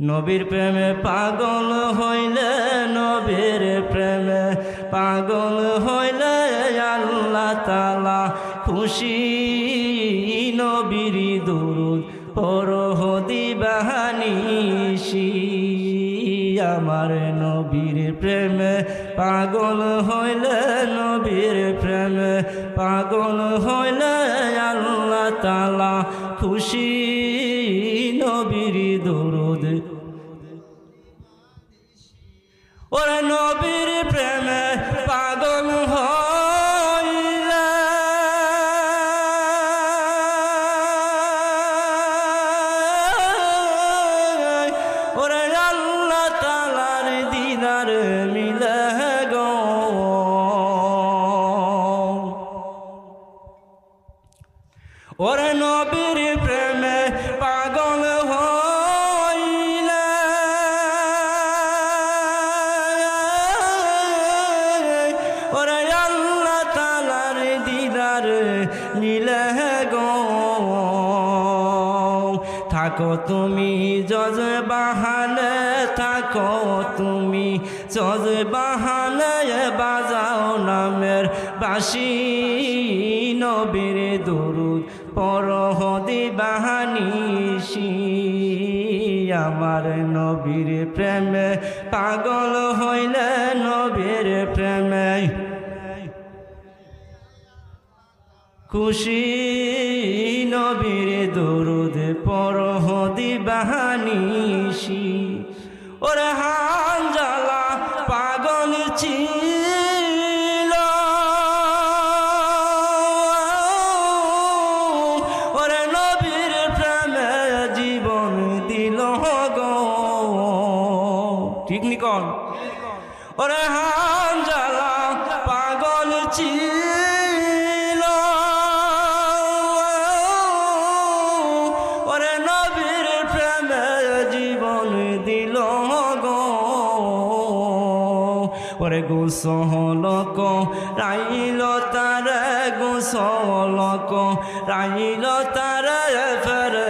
নবীর প্রেমে পাগল হইলে নবীর প্রেমে পাগল হইলে আল্লাহ তালা খুশি, নবীর দুরুদ পরহ দিবাহানিসি আমার নবীর প্রেমে পাগল হইলে নবীর প্রেমে পাগল হইলে আল্লাহ তালা খুশি নবীর দরুদ। ওরে নবীর প্রেমে পাগল হইলে। ওরে আল্লাহ তালার দিদার মিলে গো। ওরে নবীর প্রেমে পাগল দিদার মিলে গো। থাকো তুমি জজ বাহানে, থাকো তুমি জজ বাহানে বাজাও নামের বাসি। নবীর দুরুদ পরহ দিবাহানিসি আমার নবীর প্রেমে পাগল হইলে নবীর প্রেমে খুশি নবীর দরুদ পরহ দিবাহানিসি ওরে হান জ্বালা পাগল ছিল। ওরে নবীর প্রেমে জীবন দিল গো। ঠিক নিকন ওরে হান ওরে গোসহলক রাইল তার গোসলক রাইল তার ফেরে